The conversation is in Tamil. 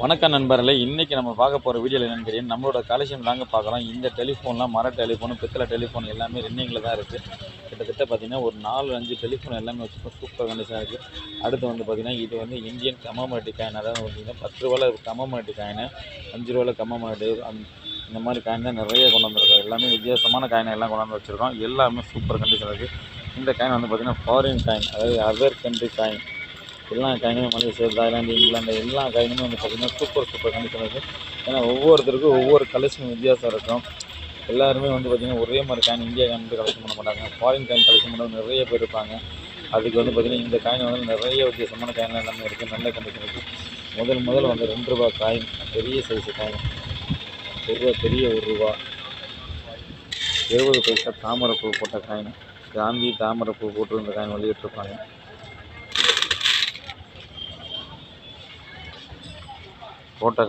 வணக்கம் நண்பர்களே இன்றைக்கி நம்ம பார்க்க போகிற வீடியோவில் என்னென்னு கேட்டீங்கன்னா நம்மளோட கலெக்ஷன் தாங்க பார்க்குறோம் இந்த டெலிஃபோன்லாம் மர டெலிஃபோனு பித்தளை டெலிஃபோன் எல்லாமே ரன்னிங்கில் தான் இருக்குது கிட்டத்தட்ட பார்த்திங்கன்னா ஒரு நாலு அஞ்சு டெலிஃபோன் எல்லாமே வச்சுருக்கோம். சூப்பர் கண்டிஷனாக இருக்குது அடுத்து வந்து பார்த்திங்கன்னா இது வந்து இந்தியன் கமமரட்டி காயின் அதாவது பார்த்திங்கன்னா பத்து ரூபாயில் கமமரட்டி காயினு அஞ்சு ரூபாயில் கமமரட்டி அந் இந்த மாதிரி காயின் தான் நிறைய கொண்டு வந்திருக்கோம். எல்லாமே வித்தியாசமான காயினை எல்லாம் கொண்டாந்து வச்சுருக்கோம். எல்லாமே சூப்பர் கண்டிஷன் இருக்குது இந்த காயின் வந்து பார்த்திங்கன்னா ஃபாரின் காயின் அதாவது அதர் கண்ட்ரி காயின் எல்லா காயினுமே மலேசியா தாய்லாந்து இங்கிலாந்து எல்லா காயினுமே வந்து பார்த்திங்கன்னா சூப்பர் சூப்பர் கண்டிஷன் இருக்குது ஏன்னா ஒவ்வொருத்தருக்கும் ஒவ்வொரு கலெக்ஷன் வித்தியாசம் இருக்கும். எல்லாருமே வந்து பார்த்திங்கன்னா ஒரே மாதிரி காயின் இந்தியா காயின் வந்து கலெக்ஷன் பண்ண மாட்டாங்க. ஃபாரின் காயின் கலெக்ஷன் பண்ண நிறைய பேர் இருப்பாங்க. அதுக்கு வந்து பார்த்திங்கன்னா இந்த காயின் வந்து நிறைய வித்தியாசமான காயின் எல்லாமே இருக்குது நல்ல கண்டிஷன் இருக்குது முதல் முதல்ல வந்து ரெண்டு ரூபா காயின். பெரிய சைஸ் காயின். ஒரு ரூபா பெரிய ஒரு ரூபா. இருபது பைசா தாமரைப்பூ போட்ட காயின். காந்தி தாமரைப்பூ போட்டு இந்த காயின் வெளியிட்டிருப்பாங்க போட்ட